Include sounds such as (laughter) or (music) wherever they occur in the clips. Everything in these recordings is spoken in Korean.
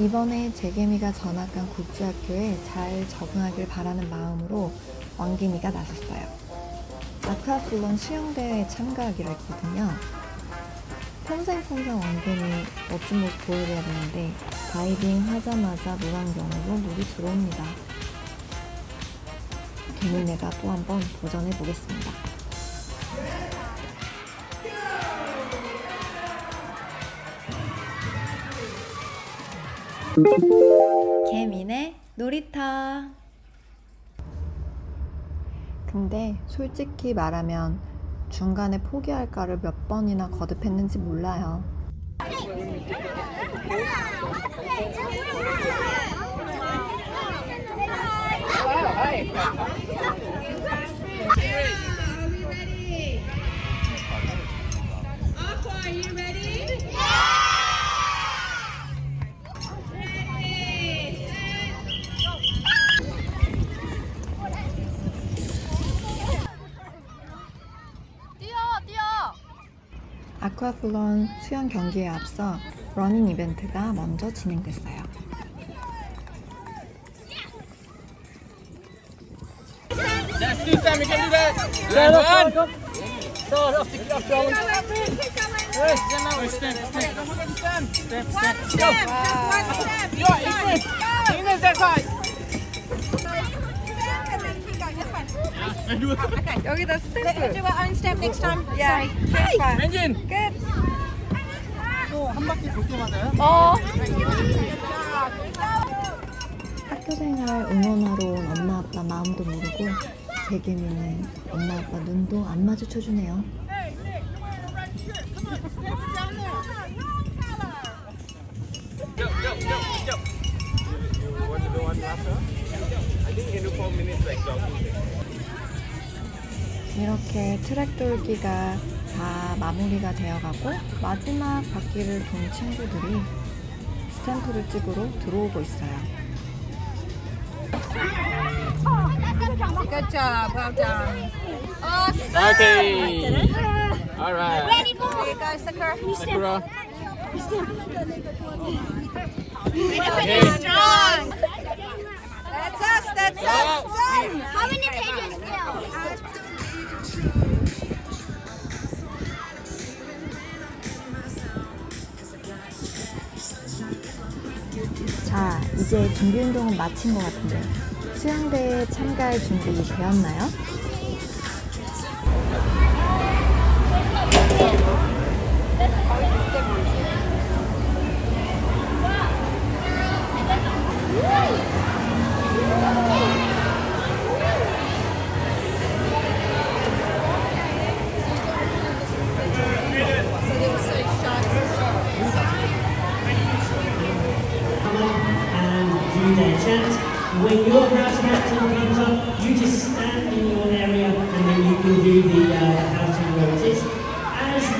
이번에 재개미가 전학 간 국제학교에 잘 적응하길 바라는 마음으로 왕개미가 나섰어요. 아쿠아슬론 수영대회에 참가하기로 했거든요. 평생 평생 왕개미 멋진 모습 보여줘야 되는데 다이빙 하자마자 물안경으로 물이 들어옵니다. 개미네가 또 한번 도전해 보겠습니다. 개미네 놀이터. 근데 솔직히 말하면 중간에 포기할까를 몇 번이나 거듭했는지 몰라요. 아쿠아플론 수영 경기에 앞서 러닝 이벤트가 먼저 진행됐어요. 여기다 스탬프. Do our own stamp next time. Yeah. Sorry. Engine. Good. 어. 학교 생활 응원하러 온 엄마 아빠 마음도 모르고 개개미는 엄마 아빠 눈도 안 마주쳐 주네요. 이렇게 트랙 돌기가 다 마무리가 되어가고 마지막 바퀴를 돈 친구들이 스탬프를 찍으러 들어오고 있어요. Good job. Well done. Okay. All right. Here you go, Sakura. Sakura. Okay. Strong. That's us. That's us. How many pages still? 이제 준비 운동은 마친 것 같은데 수영대회에 참가할 준비 되었나요?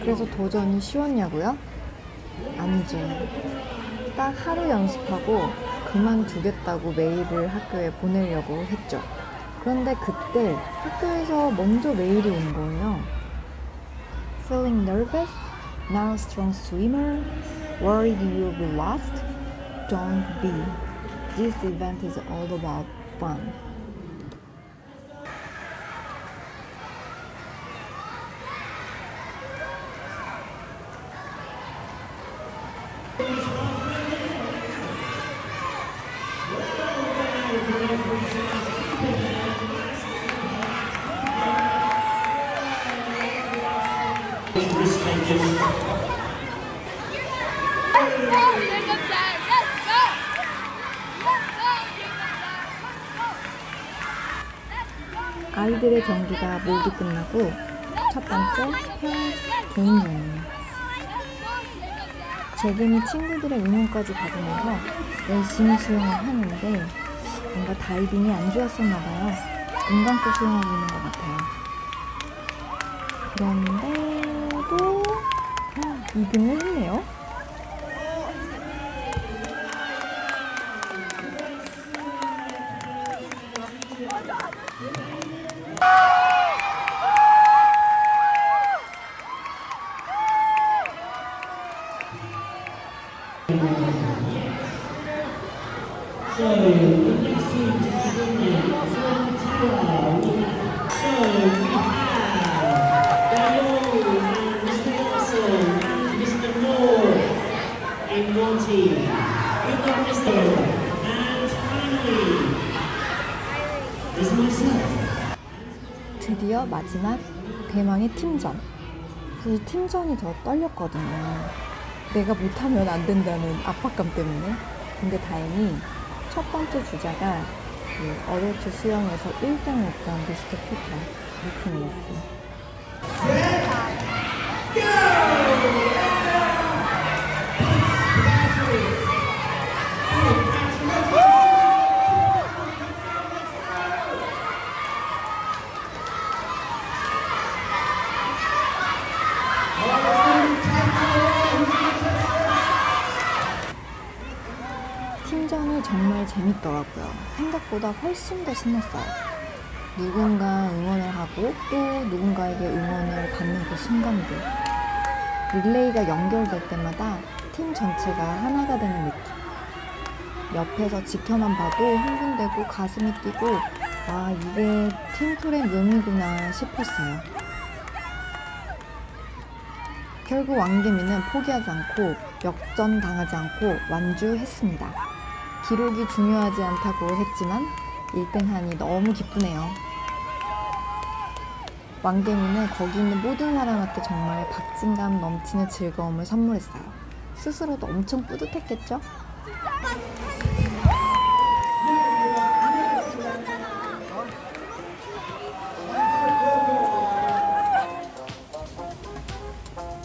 그래서 도전이 쉬웠냐고요? 아니죠. 딱 하루 연습하고 그만두겠다고 메일을 학교에 보내려고 했죠. 그런데 그때 학교에서 먼저 메일이 온 거예요. Feeling nervous? Now strong swimmer? Worried you'll be lost? Don't be. This event is all about fun. 아이들의 경기가 모두 끝나고 첫 번째 페어 개인전이에요. 재근이 친구들의 응원까지 받으면서 열심히 수영을 하는데 뭔가 다이빙이 안 좋았었나 봐요. 눈 감고 수영하고 있는 것 같아요. 그런데도 (gasps) 2등을 했네요. 드디어 마지막 대망의 팀전. 사실 팀전이 더 떨렸거든요. 내가 못하면 안 된다는 압박감 때문에. 근데 다행히 첫 번째 주자가 그 어덜트 수영에서 1등을 했던 미스터 피터. 팀전이 정말 재밌더라고요. 생각보다 훨씬 더 신났어요. 누군가 응원을 하고 또 누군가에게 응원을 받는 그 순간들. 릴레이가 연결될 때마다 팀 전체가 하나가 되는 느낌. 옆에서 지켜만 봐도 흥분되고 가슴이 뛰고 아 이게 팀플의 묘미구나 싶었어요. 결국 왕개미는 포기하지 않고 역전당하지 않고 완주했습니다. 기록이 중요하지 않다고 했지만 1등하니 너무 기쁘네요. 왕개미는 거기 있는 모든 사람한테 정말 박진감 넘치는 즐거움을 선물했어요. 스스로도 엄청 뿌듯했겠죠?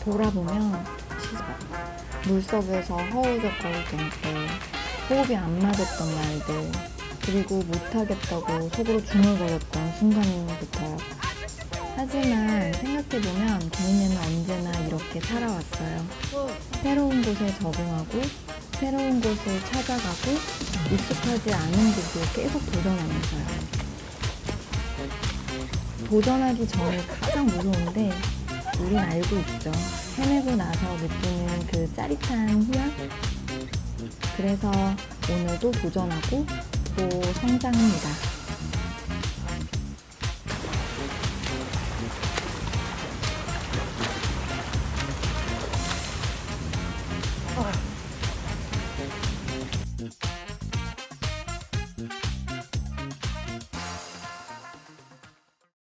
돌아보면 물속에서 허우적거리던 때 호흡이 안 맞았던 날들 그리고 못하겠다고 속으로 중얼거렸던 순간부터요. 하지만 생각해보면 개인에는 언제나 이렇게 살아왔어요. 새로운 곳에 적응하고 새로운 곳을 찾아가고 익숙하지 않은 곳을 계속 도전하면서요. 도전하기 전에 가장 무서운데 우린 알고 있죠. 해내고 나서 느끼는 그 짜릿한 희열? 그래서 오늘도 도전하고 또 성장합니다.